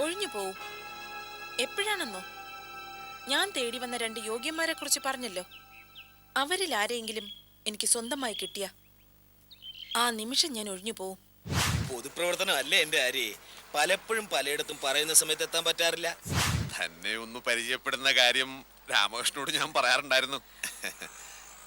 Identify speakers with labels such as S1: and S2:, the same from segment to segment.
S1: ഒഴിഞ്ഞു പോവും. എപ്പോഴാണെന്നോ? ഞാൻ തേടി വന്ന രണ്ട് യോഗ്യന്മാരെ കുറിച്ച് പറഞ്ഞല്ലോ. അവരിൽ ആരെങ്കിലും എനിക്ക് സ്വന്തമായി കിട്ടിയ? ആ നിമിഷം ഞാൻ ഒഴിഞ്ഞു പോവും.
S2: പൊതുപ്രവർത്തനം അല്ലേ എന്റെ ആര്യെ? പലപ്പോഴും പലയിടത്തും പറയുന്ന സമയത്ത് എത്താൻ പറ്റാറില്ല.
S3: തന്നെ ഒന്ന് പരിചയപ്പെടുന്ന കാര്യം രാമകൃഷ്ണനോട് ഞാൻ പറയാറുണ്ടായിരുന്നു.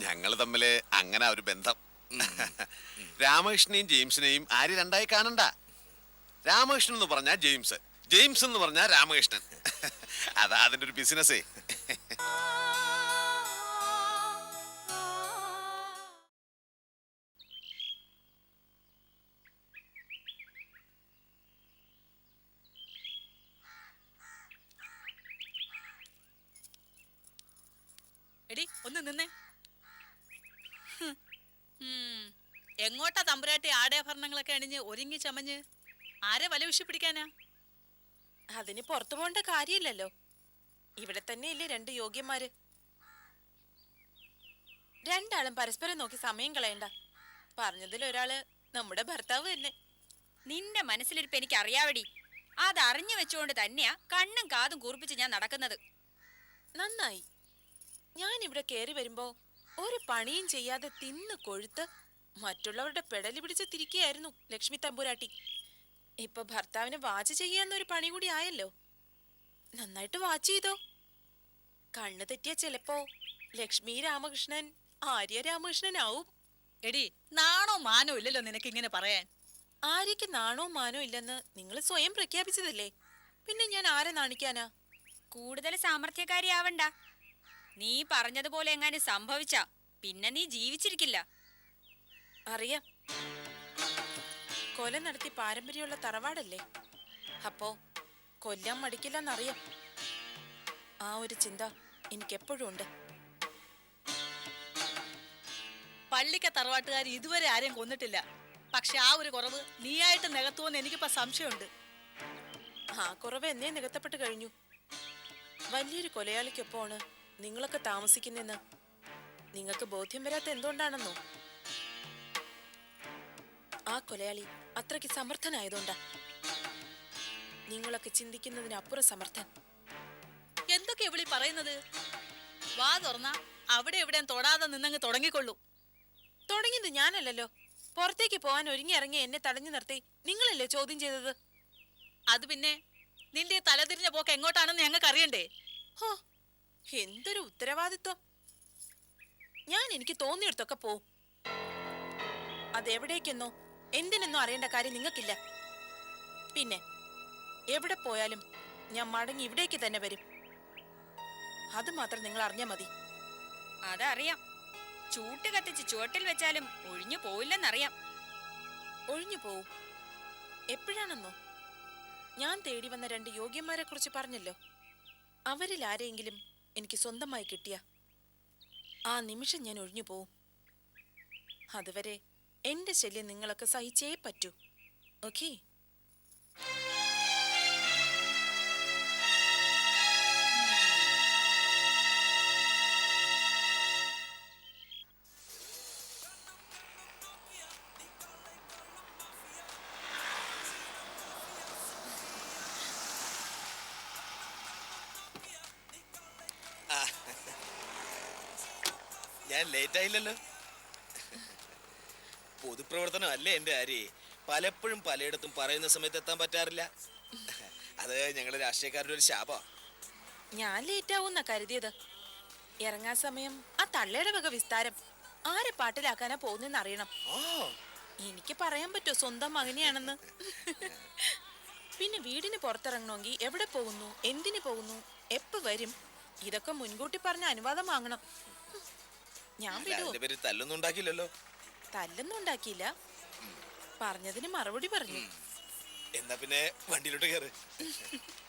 S3: ഞങ്ങൾ തമ്മിൽ അങ്ങനെ ഒരു ബന്ധം. രാമകൃഷ്ണനെയും ജെയിംസിനെയും ആര് രണ്ടായി കാണണ്ട? രാമകൃഷ്ണൻ എന്ന് പറഞ്ഞാൽ ജെയിംസ്. ജെയിംസ് എന്ന് പറഞ്ഞാൽ രാമകൃഷ്ണൻ. അതാ അതിന്റെ ഒരു ബിസിനസ്സേ.
S4: ഒന്ന്. എങ്ങോട്ടാ തമ്പുരാട്ടി ആടയാഭരണങ്ങളൊക്കെ അണിഞ്ഞ് ഒരുങ്ങി ചമഞ്ഞ്? ആരെ വല പിടിക്കാനാ?
S1: അതിന് പുറത്തു പോകേണ്ട കാര്യമില്ലല്ലോ. ഇവിടെ തന്നെയല്ലേ രണ്ട് യോഗ്യന്മാര്. രണ്ടാളും പരസ്പരം നോക്കി സമയം കളയണ്ട. പറഞ്ഞതിൽ ഒരാൾ നമ്മുടെ ഭർത്താവ് തന്നെ.
S5: നിന്റെ മനസ്സിലിരിപ്പ് എനിക്ക് അറിയാവടി അതറിഞ്ഞു വെച്ചുകൊണ്ട് തന്നെയാ കണ്ണും കാതും കൂർപ്പിച്ച് ഞാൻ നടക്കുന്നത്.
S1: നന്നായി. ഞാൻ ഇവിടെ കയറി വരുമ്പോ ഒരു പണിയും ചെയ്യാതെ തിന്ന് കൊഴുത്ത് മറ്റുള്ളവരുടെ പെടലി പിടിച്ച് തിരിക്കുകയായിരുന്നു ലക്ഷ്മി തമ്പുരാട്ടി. ഇപ്പൊ ഭർത്താവിന് വാച്ച് ചെയ്യാന്നൊരു പണി കൂടി ആയല്ലോ. നന്നായിട്ട് വാച്ച് ചെയ്തോ. കണ്ണു തെറ്റിയ ചിലപ്പോ ലക്ഷ്മി രാമകൃഷ്ണൻ ആര്യ രാമകൃഷ്ണനാവും.
S4: എടി നാണോ മാനോ ഇല്ലല്ലോ നിനക്ക് ഇങ്ങനെ പറയാൻ?
S1: ആര്യക്ക് നാണോ മാനോ ഇല്ലെന്ന് നിങ്ങൾ സ്വയം പ്രഖ്യാപിച്ചതല്ലേ. പിന്നെ ഞാൻ ആരെ നാണിക്കാനാ?
S5: കൂടുതൽ സാമർത്ഥ്യക്കാരിയാവണ്ട നീ പറഞ്ഞതുപോലെ എങ്ങാനും സംഭവിച്ച പിന്നെ നീ ജീവിച്ചിരിക്കില്ല.
S1: അറിയാം. കൊല നടത്തി പാരമ്പര്യമുള്ള തറവാടല്ലേ? അപ്പോ കൊല്ലാൻ മടിക്കില്ലെന്നറിയാം. ആ ഒരു ചിന്ത എനിക്കെപ്പോഴും ഉണ്ട്.
S4: പള്ളിക്ക തറവാട്ടുകാർ ഇതുവരെ ആരെയും കൊന്നിട്ടില്ല. പക്ഷെ ആ ഒരു കുറവ് നീയായിട്ട് നികത്തുമെന്ന് എനിക്കിപ്പോ സംശയമുണ്ട്.
S1: ആ കുറവ് എന്നേ നികത്തപ്പെട്ട് കഴിഞ്ഞു. വലിയൊരു കൊലയാളിക്കൊപ്പമാണ് നിങ്ങളൊക്കെ താമസിക്കുന്നെന്ന് നിങ്ങൾക്ക് ബോധ്യം വരാത്ത എന്തുകൊണ്ടാണെന്നോ? ആ കൊലയാളി അത്രയ്ക്ക് സമർത്ഥനായതുകൊണ്ടാ. നിങ്ങളൊക്കെ ചിന്തിക്കുന്നതിനപ്പുറം സമർത്ഥൻ.
S4: എന്തൊക്കെ ഇവിളി പറയുന്നത്? വാ തുറന്ന അവിടെ എവിടെയും തൊടാതെ നിന്നങ്ങ് തുടങ്ങിക്കൊള്ളൂ.
S1: തുടങ്ങിയത് ഞാനല്ലല്ലോ. പുറത്തേക്ക് പോകാൻ ഒരുങ്ങി ഇറങ്ങി എന്നെ തടഞ്ഞു നിർത്തി. നിങ്ങളല്ലേ ചോദ്യം ചെയ്തത്?
S4: അത് പിന്നെ നിന്റെ തലതിരിഞ്ഞ പോക്ക് എങ്ങോട്ടാണെന്ന് ഞങ്ങൾക്ക് അറിയണ്ടേ
S1: ഹോ എന്തൊരു ഉത്തരവാദിത്വം. ഞാൻ എനിക്ക് തോന്നിയെടുത്തൊക്കെ പോവും. അതെവിടേക്കെന്നോ? എന്തിനെന്നോ അറിയേണ്ട കാര്യം നിങ്ങൾക്കില്ല. പിന്നെ എവിടെ പോയാലും ഞാൻ മടങ്ങി ഇവിടേക്ക് തന്നെ വരും. അത് മാത്രം നിങ്ങൾ അറിഞ്ഞാൽ മതി.
S5: അതറിയാം. ചൂട്ട് കത്തിച്ച് ചുവട്ടിൽ വെച്ചാലും ഒഴിഞ്ഞു പോവില്ലെന്നറിയാം.
S1: ഒഴിഞ്ഞു പോവും. എപ്പോഴാണെന്നോ? ഞാൻ തേടി വന്ന രണ്ട് യോഗ്യന്മാരെ കുറിച്ച് പറഞ്ഞല്ലോ. അവരിൽ ആരെയെങ്കിലും എനിക്ക് സ്വന്തമായി കിട്ടിയ. ആ നിമിഷം ഞാൻ ഒഴിഞ്ഞു പോവും. അതുവരെ എന്റെ ശല്യം നിങ്ങളൊക്കെ സഹിച്ചേ പറ്റൂ. ഓക്കേ?
S2: ഞാൻ ലേറ്റ് ആയില്ലല്ലോ. പൊതുപ്രവർത്തനം അല്ലേ എന്റെ ആര്യെ പലപ്പോഴും പലയിടത്തും പറയുന്ന സമയത്ത് എത്താൻ പറ്റാറില്ല. അത് ഞങ്ങളുടെ രാഷ്ട്രീയക്കാരുടെ ഒരു ശാപ.
S1: ഞാൻ ലേറ്റ് ആവുന്ന കരുതിയത്. ഇറങ്ങാൻ സമയം ആ തള്ളയുടെ വക വിസ്താരം. ആരെ പാട്ടിലാക്കാനാ പോകുന്നെന്ന് അറിയണം. എനിക്ക് പറയാൻ പറ്റുമോ സ്വന്തം മകനെയാണെന്ന്? പിന്നെ വീടിന് പുറത്തിറങ്ങണമെങ്കിൽ എവിടെ പോകുന്നു? എന്തിനു പോകുന്നു? എപ്പോ വരും? ഇതൊക്കെ മുൻകൂട്ടി പറഞ്ഞ അനുവാദം വാങ്ങണം. ഞാൻ
S2: തല്ലൊന്നും ഉണ്ടാക്കില്ലല്ലോ
S1: തല്ലൊന്നും ഉണ്ടാക്കിയില്ല പറഞ്ഞതിന് മറുപടി പറഞ്ഞു.
S2: എന്നാ പിന്നെ വണ്ടിയിലോട്ട് കയറ്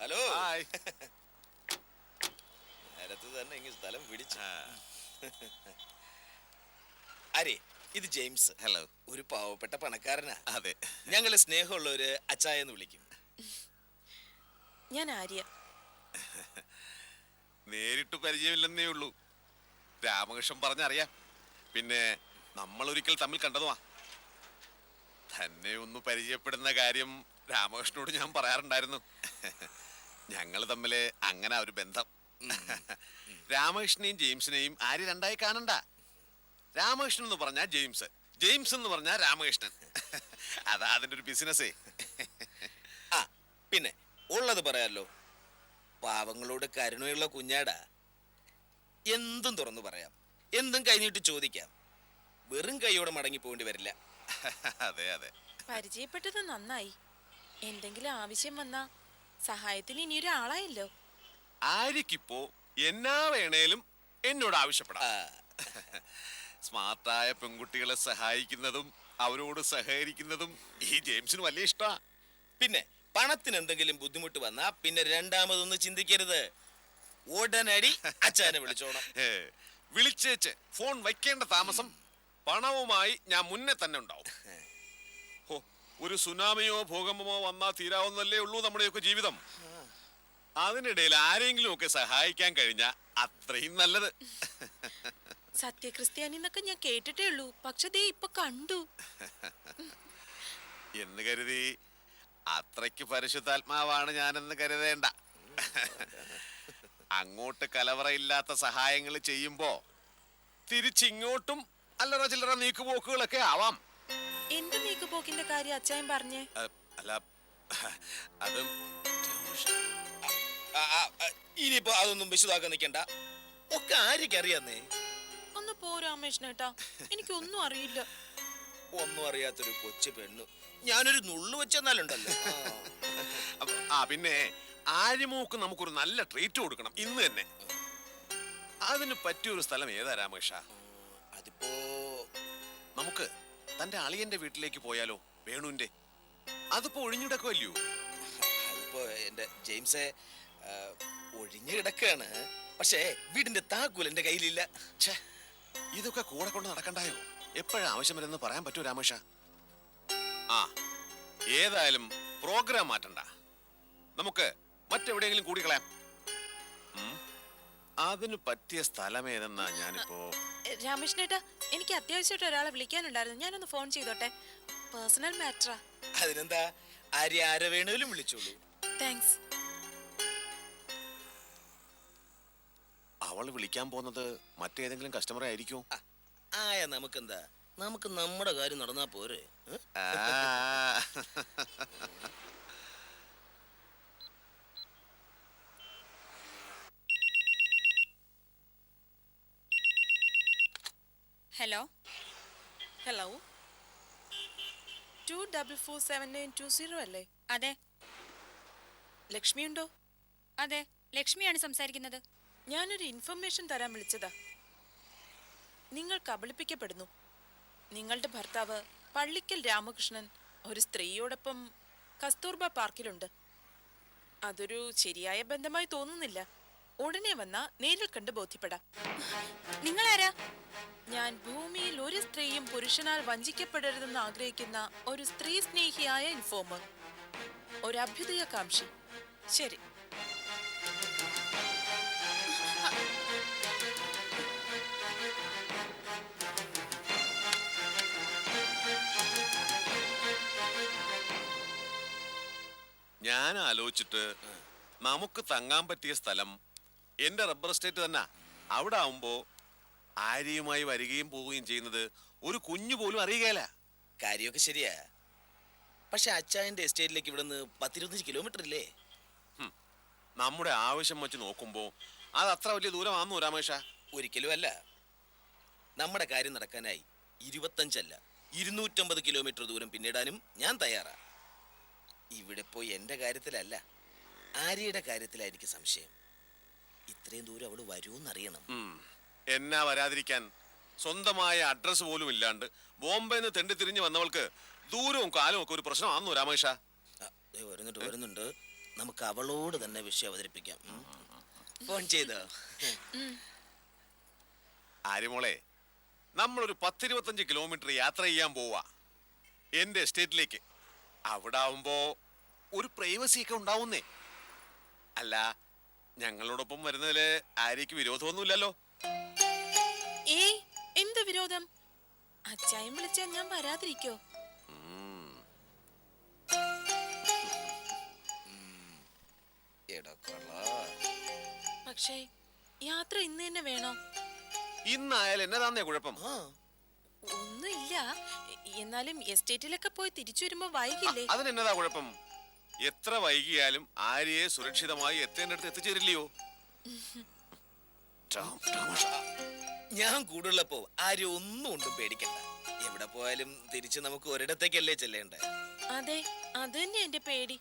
S2: ഹലോ.
S3: ഹായ്.
S2: നേരത്തെ തന്നെ ഇങ്ങ് സ്ഥലം പിടിച്ച. അരേ ഇത് ജെയിംസ്.
S3: ഹലോ
S2: ഒരു പാവപ്പെട്ട പണക്കാരനാ.
S3: അതെ.
S2: ഞങ്ങൾ സ്നേഹമുള്ളവര് അച്ചായ എന്ന് വിളിക്കും.
S1: ഞാൻ ആര്യ.
S3: നേരിട്ട് പരിചയമില്ലെന്നേ ഉള്ളൂ. രാമകൃഷ്ണൻ പറഞ്ഞറിയാം. പിന്നെ നമ്മൾ ഒരിക്കൽ തമ്മിൽ കണ്ടതുമാ. തന്നെ ഒന്ന് പരിചയപ്പെടുന്ന കാര്യം രാമകൃഷ്ണനോട് ഞാൻ പറയാറുണ്ടായിരുന്നു. ഞങ്ങൾ തമ്മിൽ അങ്ങനെ ഒരു ബന്ധം. രാമകൃഷ്ണനെയും ജെയിംസിനെയും ആര് രണ്ടായി കാണണ്ട? രാമകൃഷ്ണൻ എന്ന് പറഞ്ഞാൽ ജെയിംസ്. ജെയിംസ് എന്ന് പറഞ്ഞാൽ രാമകൃഷ്ണൻ. അതാ അതിന്റെ ഒരു ബിസിനസ്സേ.
S2: ആ പിന്നെ ഉള്ളത് പറയാലോ. പാവങ്ങളോട് കരുണയുള്ള കുഞ്ഞാടാ. എന്തും തുറന്നു പറയാം. എന്തും കഴിഞ്ഞിട്ട് ചോദിക്കാം. വെറും കൈയോടെ മടങ്ങി പോകേണ്ടി വരില്ല.
S3: അതെ അതെ.
S1: പരിചയപ്പെട്ടത് നന്നായി. എന്തെങ്കിലും ആവശ്യം വന്നാ സഹായത്തിന് ഇനി ഒരാളായല്ലോ.
S3: ആര്യക്കിപ്പോ എന്നാ വേണേലും എന്നോട് ആവശ്യപ്പെടാം. സ്മാർട്ടായ പെൺകുട്ടികളെ സഹായിക്കുന്നതും അവരോട് സഹകരിക്കുന്നതും ഈ ജെയിംസിന് വലിയ ഇഷ്ടാ.
S2: പിന്നെ പണത്തിന് എന്തെങ്കിലും ബുദ്ധിമുട്ട് വന്നാ പിന്നെ രണ്ടാമതൊന്ന് ചിന്തിക്കരുത്. ഉടനടി അച്ഛനെ വിളിച്ചോണം.
S3: വിളിച്ചേച്ച് ഫോൺ വയ്ക്കേണ്ട താമസം പണവുമായി ഞാൻ മുന്നേ തന്നെ ഉണ്ടാവും. ഒരു സുനാമിയോ ഭൂകമ്പമോ വന്നാ തീരാവുന്നല്ലേ ഉള്ളൂ നമ്മുടെയൊക്കെ ജീവിതം. അതിനിടയിൽ ആരെങ്കിലും ഒക്കെ സഹായിക്കാൻ കഴിഞ്ഞ അത്രയും നല്ലത്.
S1: സത്യക്രിസ്ത്യാനി എന്നൊക്കെ ഞാൻ കേട്ടിട്ടേ ഉള്ളൂ. പക്ഷെ ദേ ഇപ്പൊ കണ്ടു.
S3: എന്ന് കരുതി അത്രയ്ക്ക് പരിശുദ്ധാത്മാവാണ് ഞാനെന്ന് കരുതേണ്ട. അങ്ങോട്ട് കലവറയില്ലാത്ത സഹായങ്ങൾ ചെയ്യുമ്പോ തിരിച്ചിങ്ങോട്ടും അല്ലറ ചില്ലറ നീക്കുപോക്കുകളൊക്കെ ആവാം.
S1: എന്ത് നീക്കുപോക്കിന്റെ കാര്യം അച്ചായൻ പറഞ്ഞേ?
S3: അല്ല അത്
S2: ഇനിയിപ്പോ അതൊന്നും വിശദമാക്കാൻ നിൽക്കണ്ട ഒക്കെ ആരൊക്കെ അറിയാന്നേ.
S1: ഒന്ന് പോ രാമേഷ്ണേട്ടാ എനിക്കൊന്നും അറിയില്ല.
S2: ഒന്നും അറിയാത്തൊരു കൊച്ചു പെണ്ണു. ഞാനൊരു നുള്ളു വെച്ചെന്നാലുണ്ടല്ലോ ആ.
S3: പിന്നെ ആര്യമോക്ക് നമുക്കൊരു നല്ല ട്രീറ്റ് കൊടുക്കണം ഇന്ന് തന്നെ. അതിന് പറ്റിയൊരു സ്ഥലം ഏതാ രാമേഷ
S2: അതിപ്പോ
S3: നമുക്ക് തന്റെ അളിയന്റെ വീട്ടിലേക്ക് പോയാലോ വേണുവിന്റെ? അതിപ്പോ ഒഴിഞ്ഞിടക്കുമല്ലയോ
S2: അതിപ്പോ എന്റെ ജെയിംസെ ഒഴിഞ്ഞു കിടക്കാണ് പക്ഷേ വീടിന്റെ താക്കോൽ എന്റെ കയ്യിലില്ല.
S3: ഛേ, ഇതൊക്കെ കൂടെ കൊണ്ട് നടക്കണ്ടായോ? എപ്പോഴാ ആവശ്യം വരുന്നത് പറയാൻ പറ്റൂ രാമേഷ? ആ ഏതായാലും പ്രോഗ്രാം മാറ്റണ്ട. നമുക്ക് മറ്റെവിടെയെങ്കിലും കൂടിക്കളയാം. അതിന് പറ്റിയ സ്ഥലം ഏതെന്നാ ഞാനിപ്പോ
S1: രാമേഷ്ണേട്ടാ എനിക്ക് അത്യാവശ്യമായിട്ട് ഒരാളെ വിളിക്കാനുണ്ടായിരുന്നു. ഞാനൊന്ന് ഫോൺ ചെയ്തോട്ടെ. പേഴ്സണൽ മാറ്ററാ
S2: അതിനെന്താ? ആര്യ ആരെ വേണേലും വിളിച്ചോളൂ.
S1: താങ്ക്സ്
S3: അവൾ വിളിക്കാൻ പോകുന്നത് മറ്റേതെങ്കിലും കസ്റ്റമർ ആയിരിക്കും
S2: ആയ നമുക്കെന്താ? നമുക്ക് നമ്മുടെ കാര്യം നടന്നാ പോരെ.
S5: Hello
S1: hello two double four seven nine two zero അല്ലേ?
S5: അതെ.
S1: ലക്ഷ്മി ഉണ്ടോ
S5: അതെ. ലക്ഷ്മിയാണ് സംസാരിക്കുന്നത്.
S1: ഞാനൊരു ഇൻഫർമേഷൻ തരാൻ വിളിച്ചതാ. നിങ്ങൾ കബളിപ്പിക്കപ്പെടുന്നു. നിങ്ങളുടെ ഭർത്താവ് പള്ളിക്കൽ രാമകൃഷ്ണൻ ഒരു സ്ത്രീയോടൊപ്പം കസ്തൂർബ പാർക്കിലുണ്ട്. അതൊരു ശരിയായ ബന്ധമായി തോന്നുന്നില്ല. ഉടനെ വന്ന നേരിൽ കണ്ട് ബോധ്യപ്പെടാം.
S5: നിങ്ങളാരാ?
S1: ഞാൻ ഭൂമിയിൽ ഒരു സ്ത്രീയും പുരുഷനാൽ വഞ്ചിക്കപ്പെടരുതെന്ന് ആഗ്രഹിക്കുന്ന ഒരു സ്ത്രീ സ്നേഹിയായ ഇൻഫോമർ ഒരു അഭ്യുദയകാംക്ഷി. ശരി.
S3: ഞാൻ ആലോചിച്ചിട്ട് നമുക്ക് തങ്ങാൻ പറ്റിയ സ്ഥലം എന്റെ റബ്ബർ എസ്റ്റേറ്റ് തന്നെ. അവിടെ ആവുമ്പോ ആര്യയുമായി വരികയും പോവുകയും ചെയ്യുന്നത് ഒരു കുഞ്ഞു പോലും അറിയുകയില്ല.
S2: കാര്യമൊക്കെ ശരിയാ. പക്ഷെ അച്ചായന്റെ എസ്റ്റേറ്റിലേക്ക് ഇവിടുന്ന് പത്തിരുപത്തഞ്ച് കിലോമീറ്റർ ഇല്ലേ?
S3: നമ്മുടെ ആവശ്യം വെച്ച് നോക്കുമ്പോ അത് അത്ര വലിയ ദൂരമാണെന്നു രാമേഷ?
S2: ഒരിക്കലും അല്ല. നമ്മുടെ കാര്യം നടക്കാനായി ഇരുപത്തഞ്ചല്ല ഇരുന്നൂറ്റമ്പത് കിലോമീറ്റർ ദൂരം പിന്നിടാനും ഞാൻ തയ്യാറാ. ഇവിടെ പോയി എന്റെ കാര്യത്തിലല്ല ആര്യയുടെ കാര്യത്തിലായിരിക്കും സംശയം. ഇത്രയും ദൂരം അവൾ
S3: വരൂന്നറിയണം എന്നാ വരാതിരിക്കാൻ സ്വന്തമായ അഡ്രസ് പോലും ഇല്ലാണ്ട് ബോംബെന്ന് തെണ്ടി തിരിഞ്ഞു വന്നവൾക്ക് ദൂരവും കാലവും ഒക്കെ ഒരു പ്രശ്നമാണെന്നു രാമേഷ
S2: ദേ വരുന്നുണ്ട് വരുന്നുണ്ട്. നമുക്ക് അവളോട് തന്നെ വിഷയം അവതരിപ്പിക്കാം. ഫോൺ ചെയ്തോ?
S3: ആര്യമോളെ നമ്മളൊരു പത്തിരുപത്തഞ്ച് കിലോമീറ്റർ യാത്ര ചെയ്യാൻ പോവാ. എന്റെ എസ്റ്റേറ്റിലേക്ക്. അവിടെ ആവുമ്പോ ഒരു പ്രൈവസി ഒക്കെ ഉണ്ടാവുന്നേ. അല്ല ഞങ്ങളോടൊപ്പം വരുന്നതിൽ ആര്യക്ക് വിരോധമൊന്നുമില്ലല്ലോ.
S1: ഏ എന്ത് വിരോധം? അച്ചായം വിളിച്ചാൽ ഞാൻ വരാതിരിക്കോ? പക്ഷേ യാത്ര ഇന്ന് തന്നെ വേണോ?
S3: ഇന്നായാലും എന്നതാന്നേ കുഴപ്പം.
S1: ഒന്നുമില്ല. എന്നാലും എസ്റ്റേറ്റിലൊക്കെ പോയി തിരിച്ചു വരുമ്പോ വൈകില്ലേ?
S3: അതിനെന്നതാ കുഴപ്പം? എത്ര വൈകിയാലും ആര്യയെ സുരക്ഷിതമായി എത്തേണ്ടടുത്ത് എത്തിച്ചേരില്ലയോ.
S2: ഞാൻ കൂടുള്ളപ്പോ ആരും ഒന്നും ഒന്നും പേടിക്കണ്ട. എവിടെ പോയാലും തിരിച്ച് നമുക്ക് ഒരിടത്തേക്കല്ലേ ചെല്ലേണ്ടേ?
S1: അതെ അത് തന്നെ എന്റെ പേടി.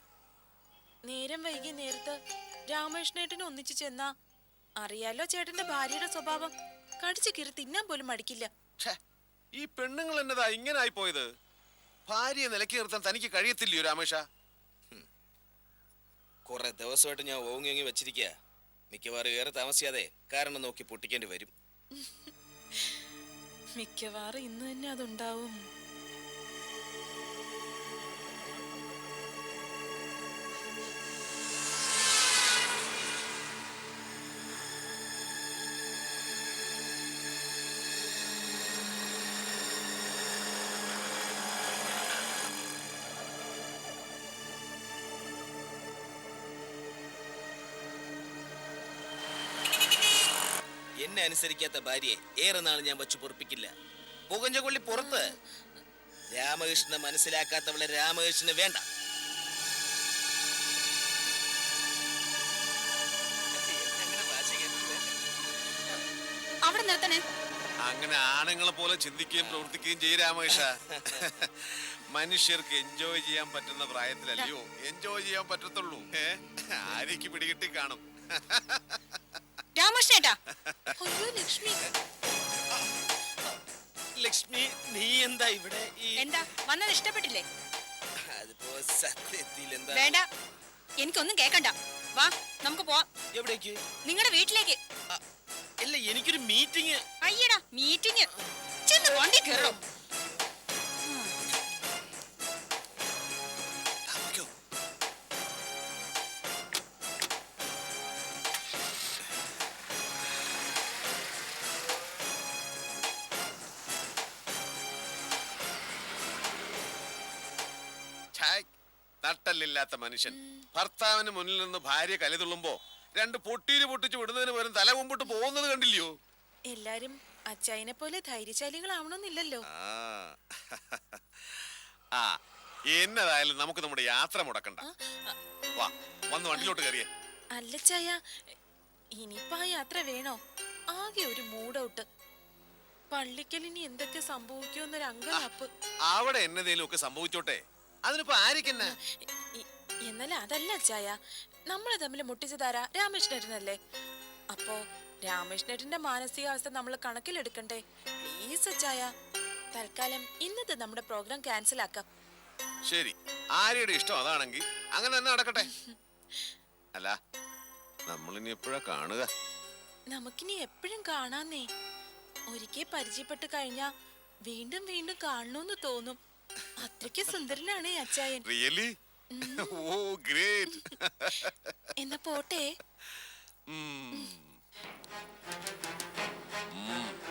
S1: നേരം വൈകി നേരത്ത് രാമകൃഷ്ണേട്ടനെ ഒന്നിച്ചു ചെന്ന അറിയാലോ ചേട്ടന്റെ ഭാര്യയുടെ സ്വഭാവം. കടിച്ചു കീറി തിന്നാൻ പോലും മടിക്കില്ല.
S3: ഛേ, ഈ പെണ്ണുങ്ങൾ എന്നതാ ഇങ്ങനെ പോയത്? ഭാര്യയെ നിലക്കി നിർത്താൻ തനിക്ക് കഴിയത്തില്ലയോ രാമേഷ?
S2: കുറെ ദിവസമായിട്ട് ഞാൻ ഓങ്ങി ഓങ്ങി മിക്കവാറും ഏറെ താമസിയാതെ കാരണം നോക്കി പൊട്ടിക്കേണ്ടി വരും.
S1: മിക്കവാറും ഇന്ന് തന്നെ അതുണ്ടാവും.
S2: എന്നെ അനുസരിക്കാത്ത ഭാര്യയെ ഏറെ നാൾ ഞാൻ വച്ചു പൊറപ്പിക്കില്ല. പുകഞ്ഞ കൊള്ളി പുറത്ത്. രാമകൃഷ്ണനെ മനസ്സിലാക്കാത്തവളെ രാമകൃഷ്ണന് വേണ്ട.
S5: അവിടെ നിർത്തണേ.
S3: അങ്ങനെ ആണുങ്ങളെ പോലെ ചിന്തിക്കുകയും പ്രവർത്തിക്കുകയും ചെയ്യും രാമകൃഷ്ണ. മനുഷ്യർക്ക് എൻജോയ് ചെയ്യാൻ പറ്റുന്ന പ്രായത്തിലല്ലയോ? എൻജോയ് ചെയ്യാൻ പറ്റത്തുള്ളൂ. ആര്യക്ക് പിടികിട്ടി കാണും.
S5: രാമകൃഷ്ണേട്ടാ.
S1: അയ്യോ ലക്ഷ്മി.
S2: ലക്ഷ്മി നീ എന്താ ഇവിടെ
S5: എന്താ? വന്നത് ഇഷ്ടപ്പെട്ടില്ലേ?
S2: അതിപ്പോ സത്യത്തിൽ എന്താ?
S5: വേണ്ട. എനിക്കൊന്നും കേക്കണ്ട. വാ നമുക്ക് പോവാം.
S2: എവിടേക്ക്?
S5: നിങ്ങളുടെ വീട്ടിലേക്ക്.
S2: ആ, എനിക്കൊരു മീറ്റിംഗ്.
S5: അയ്യടാ മീറ്റിംഗ്. ചെന്ന് വണ്ടി കയറണം
S3: നട്ടല്ലില്ലാത്ത മനുഷ്യൻ. ഭർത്താവിന് മുന്നിൽ നിന്ന് ഭാര്യ കലിതുള്ളുമ്പോ രണ്ട് പൊട്ടീര് പൊട്ടിച്ച് വിടുന്നതിന് പോലും തല മുമ്പോട്ട് പോകുന്നത് കണ്ടില്ലയോ?
S1: എല്ലാരും അച്ചായനെ പോലെ ധൈര്യശാലികളാവണമെന്നില്ലല്ലോ.
S3: ആ. ആ എന്നതായാലും നമുക്ക് നമ്മുടെ യാത്ര മുടക്കണ്ട. വാ വന്ന് വണ്ടിയിലോട്ട് കയറിയേ.
S1: അല്ല ചായ ഇനിയിപ്പോ ആ യാത്ര വേണോ? ആകെ ഒരു മൂഡൌട്ട്. പള്ളിക്കലിനി എന്തൊക്കെ സംഭവിക്കുമെന്നൊരു അങ്കലാപ്പ്
S3: അവിടെ എന്നതേലും ഒക്കെ സംഭവിച്ചോട്ടെ. അതിനിപ്പോ ആരിക്കെന്നെ
S1: എന്നാൽ അതല്ല ചായ നമ്മളെ തമ്മിൽ മുട്ടിച്ചതാരാ രാമകൃഷ്ണേട്ടനല്ലേ അപ്പോ രാമകൃഷ്ണേട്ടന്റെ മാനസികാവസ്ഥ നമ്മൾ കണക്കിലെടുക്കണ്ടേ? പ്ലീസ് ചായ തൽക്കാലം ഇന്നത്തെ നമ്മുടെ പ്രോഗ്രാം ക്യാൻസൽ ആക്കാം.
S3: ശരി. ആര്യയുടെ ഇഷ്ടം അതാണെങ്കിൽ അങ്ങനെ തന്നെ നടക്കട്ടെ. അല്ല നമ്മൾ ഇനി എപ്പോഴാ കാണുക?
S1: നമുക്കിനി എപ്പോഴും കാണാന്നേ. ഒരിക്കൽ പരിചയപ്പെട്ട് കഴിഞ്ഞാ വീണ്ടും വീണ്ടും കാണണമെന്ന് തോന്നും. അത്രയ്ക്ക് സുന്ദരനാണ് അച്ചായൻ.
S3: റിയലി ഓ ഗ്രേറ്റ്
S1: എന്നാ പോട്ടെ ഉം.
S3: ഉം.